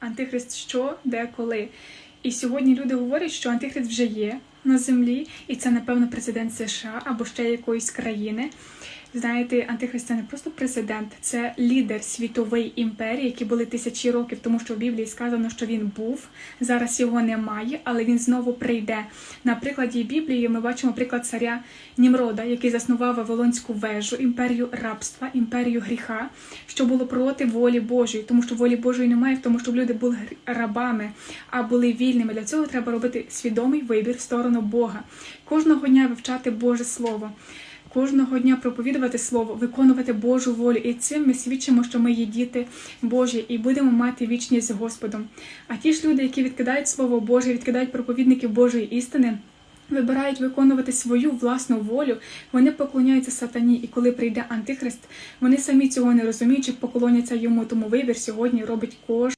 Антихрист що, де, коли. І сьогодні люди говорять, що антихрист вже є на землі, і це, напевно, президент США або ще якоїсь країни. Знаєте, антихрист це не просто президент, це лідер світової імперії, які були тисячі років, тому що в Біблії сказано, що він був. Зараз його немає, але він знову прийде. На прикладі Біблії ми бачимо приклад царя Німрода, який заснував Вавилонську вежу, імперію рабства, імперію гріха, що було проти волі Божої, тому що волі Божої немає, в тому, щоб люди були рабами, а були вільними. Для цього треба робити свідомий вибір в сторону Бога. Кожного дня вивчати Боже Слово. Кожного дня проповідувати слово, виконувати Божу волю, і цим ми свідчимо, що ми є діти Божі і будемо мати вічність з Господом. А ті ж люди, які відкидають Слово Боже, відкидають проповідників Божої істини, вибирають виконувати свою власну волю, вони поклоняються сатані. І коли прийде Антихрист, вони самі цього не розуміючи, поклоняться йому. Тому вибір сьогодні робить кожен.